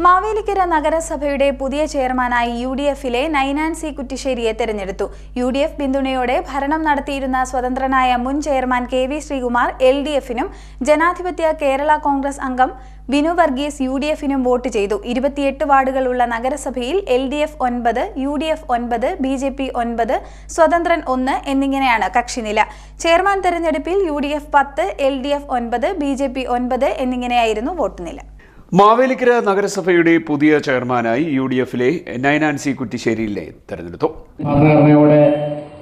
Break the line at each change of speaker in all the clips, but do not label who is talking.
മാവേലിക്കര നഗരസഭയുടെ പുതിയ ചെയർമാനായി യു ഡി എഫിലെ നൈനാൻ സി കുറ്റിശ്ശേരിയെ തെരഞ്ഞെടുത്തു. യു ഡി എഫ് പിന്തുണയോടെ ഭരണം നടത്തിയിരുന്ന സ്വതന്ത്രനായ മുൻ chairman K V Sreekumar L D എഫിനും ജനാധിപത്യ കേരള കോൺഗ്രസ് അംഗം ബിനു വർഗീസ് യു ഡി എഫിനും വോട്ട് ചെയ്തു. ഇരുപത്തിയെട്ട് വാർഡുകളുള്ള നഗരസഭയിൽ എൽ ഡി എഫ് ഒൻപത് യു ഡി എഫ് ഒൻപത് ബി ജെ പി ഒൻപത് സ്വതന്ത്രൻ ഒന്ന് എന്നിങ്ങനെയാണ് കക്ഷിനില. ചെയർമാൻ തെരഞ്ഞെടുപ്പിൽ യു ഡി എഫ് പത്ത് എൽ ഡി എഫ് ഒൻപത് ബി ജെ പി ഒൻപത് എന്നിങ്ങനെയായിരുന്നു വോട്ട് നില
മാവേലിക്കര നഗരസഭയുടെ പുതിയ ചെയർമാനായി യു ഡി എഫിലെ നൈനാൻസി കുറ്റിശ്ശേരിയിലെ തെരഞ്ഞെടുത്തു.
ഭരണഘടനയോടെ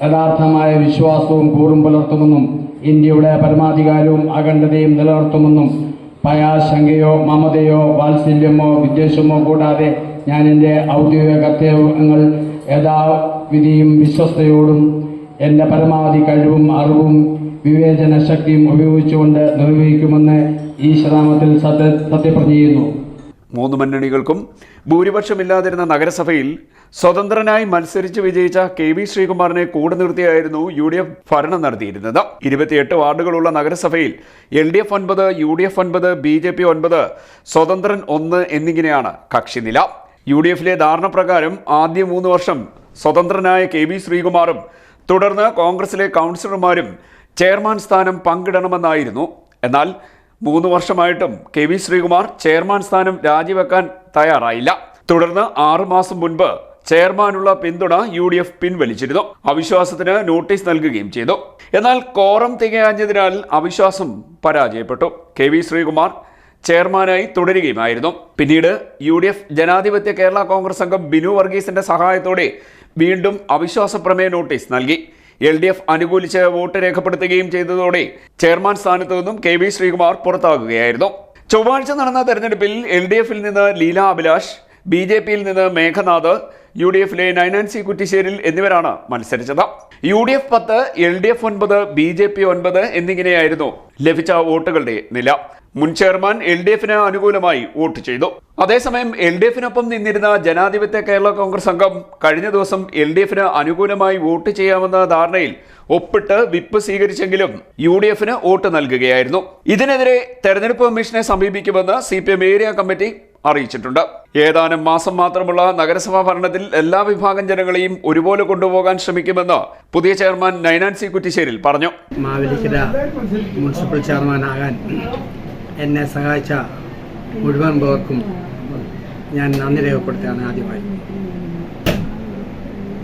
യഥാർത്ഥമായ വിശ്വാസവും കൂറും പുലർത്തുമെന്നും ഇന്ത്യയുടെ പരമാധികാരവും അഖണ്ഡതയും നിലനിർത്തുമെന്നും ഭയാശങ്കയോ മമതയോ വാത്സല്യമോ വിദ്വേഷമോ കൂടാതെ ഞാൻ എന്റെ ഔദ്യോഗിക കർത്തവ്യങ്ങൾ യഥാവിധിയും വിശ്വസ്തയോടും എന്റെ പരമാവധി കഴിവും അറിവും വിവേചന ശക്തിയും ഉപയോഗിച്ചുകൊണ്ട് നിർവഹിക്കുമെന്ന് ഈ ശ്രാമത്തിൽ സത്യ ചെയ്യുന്നു
മൂന്ന് മുന്നണികൾക്കും ഭൂരിപക്ഷമില്ലാതിരുന്ന നഗരസഭയിൽ സ്വതന്ത്രനായി മത്സരിച്ച് വിജയിച്ച കെ വി ശ്രീകുമാറിനെ കൂടെ നിർത്തിയായിരുന്നു യു ഡി എഫ് ഭരണം നടത്തിയിരുന്നത്. ഇരുപത്തിയെട്ട് വാർഡുകളുള്ള നഗരസഭയിൽ എൽ ഡി എഫ് ഒൻപത് യു ഡി എഫ് ഒൻപത് ബി ജെ പി ഒൻപത് സ്വതന്ത്രൻ ഒന്ന് എന്നിങ്ങനെയാണ് കക്ഷിനില യു ഡി എഫിലെ ധാരണപ്രകാരം ആദ്യ മൂന്ന് വർഷം സ്വതന്ത്രനായ കെ വി ശ്രീകുമാറും തുടർന്ന് കോൺഗ്രസിലെ കൗൺസിലർമാരും ചെയർമാൻ സ്ഥാനം പങ്കിടണമെന്നായിരുന്നു. എന്നാൽ മൂന്ന് വർഷമായിട്ടും കെ വി ശ്രീകുമാർ ചെയർമാൻ സ്ഥാനം രാജിവെക്കാൻ തയ്യാറായില്ല. തുടർന്ന് ആറുമാസം മുൻപ് ചെയർമാനുള്ള പിന്തുണ യു ഡി എഫ് പിൻവലിച്ചിരുന്നു. അവിശ്വാസത്തിന് നോട്ടീസ് നൽകുകയും ചെയ്തു. എന്നാൽ കോറം തികയാഞ്ഞതിനാൽ അവിശ്വാസം പരാജയപ്പെട്ടു. കെ വി ശ്രീകുമാർ ചെയർമാനായി തുടരുകയുമായിരുന്നു. പിന്നീട് യു ഡി എഫ് ജനാധിപത്യ കേരള കോൺഗ്രസ് അംഗം ബിനു വർഗീസിന്റെ സഹായത്തോടെ വീണ്ടും അവിശ്വാസ പ്രമേയ നോട്ടീസ് നൽകി. എൽ ഡി എഫ് അനുകൂലിച്ച് വോട്ട് രേഖപ്പെടുത്തുകയും ചെയ്തതോടെ ചെയർമാൻ സ്ഥാനത്തു നിന്നും കെ വി ശ്രീകുമാർ പുറത്താകുകയായിരുന്നു. ചൊവ്വാഴ്ച നടന്ന തെരഞ്ഞെടുപ്പിൽ എൽ ഡി എഫിൽ നിന്ന് ലീല അഭിലാഷ് ബി ജെ പിയിൽ നിന്ന് മേഘനാഥ് യു ഡി എഫിലെ നൈനാൻസി കുറ്റിശ്ശേരിൽ എന്നിവരാണ് മത്സരിച്ചത്. യു ഡി എഫ് പത്ത് എൽ ഡി എഫ് ഒൻപത് ബി ജെ പി ഒൻപത് എന്നിങ്ങനെയായിരുന്നു ലഭിച്ച വോട്ടുകളുടെ നില. മുൻ ചെയർമാൻ എൽ ഡി എഫിന് അനുകൂലമായി വോട്ട് ചെയ്തു. അതേസമയം എൽ ഡി എഫിനൊപ്പം നിന്നിരുന്ന ജനാധിപത്യ കേരള കോൺഗ്രസ് അംഗം കഴിഞ്ഞ ദിവസം എൽ ഡി എഫിന് അനുകൂലമായി വോട്ട് ചെയ്യാമെന്ന ധാരണയിൽ ഒപ്പിട്ട് വിപ്പ് സ്വീകരിച്ചെങ്കിലും യു ഡി എഫിന് വോട്ട് നൽകുകയായിരുന്നു. ഇതിനെതിരെ തെരഞ്ഞെടുപ്പ് കമ്മീഷനെ സമീപിക്കുമെന്ന് സി ഏരിയ കമ്മിറ്റി അറിയിച്ചിട്ടുണ്ട്. ഏതാനും മാസം മാത്രമുള്ള നഗരസഭാ ഭരണത്തിൽ എല്ലാ വിഭാഗം ജനങ്ങളെയും ഒരുപോലെ കൊണ്ടുപോകാൻ ശ്രമിക്കുമെന്ന് പുതിയ ചെയർമാൻ നൈനാൻസി കുറ്റിശ്ശേരിൽ പറഞ്ഞു.
മാവേലിക്കര മുനിസിപ്പൽ ചെയർമാനാകാൻ എന്നെ സഹായിച്ച മുഴുവൻ പേർക്കും ഞാൻ നന്ദി രേഖപ്പെടുത്തുകയാണ് ആദ്യമായി.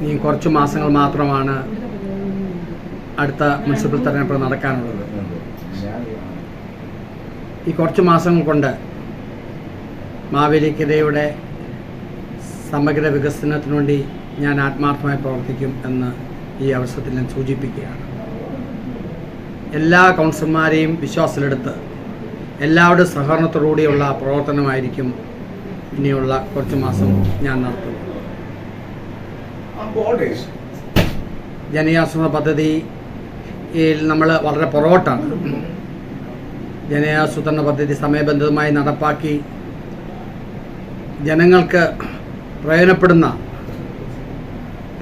ഇനി കുറച്ച് മാസങ്ങൾ മാത്രമാണ് അടുത്ത മുനിസിപ്പൽ തെരഞ്ഞെടുപ്പ് നടക്കാനുള്ളത്. ഈ കുറച്ച് മാസങ്ങൾ കൊണ്ട് മാവേലിക്കരയുടെ സമഗ്ര വികസനത്തിനു വേണ്ടി ഞാൻ ആത്മാർത്ഥമായി പ്രവർത്തിക്കും എന്ന് ഈ അവസരത്തിൽ ഞാൻ സൂചിപ്പിക്കുകയാണ്. എല്ലാ കൗൺസിലർമാരെയും വിശ്വാസത്തിലെടുത്ത് എല്ലാവരുടെ സഹകരണത്തോടുകൂടിയുള്ള പ്രവർത്തനമായിരിക്കും ഇനിയുള്ള കുറച്ച് മാസം ഞാൻ നടത്തുന്നത്. ജനയാസ പദ്ധതിയിൽ നമ്മൾ വളരെ പുറകോട്ടാണ്. ജനയാസൂത്രണ പദ്ധതി സമയബന്ധിതമായി നടപ്പാക്കി ജനങ്ങൾക്ക് പ്രയോജനപ്പെടുന്ന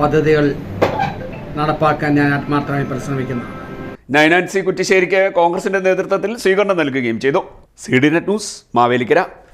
പദ്ധതികൾ നടപ്പാക്കാൻ ഞാൻ ആത്മാർത്ഥമായി പരിശ്രമിക്കുന്നു.
നൈനാൻസി കുറ്റിശ്ശേരിക്ക് കോൺഗ്രസിന്റെ നേതൃത്വത്തിൽ സ്വീകരണം നൽകുകയും ചെയ്തു. C D net news Mavelikara.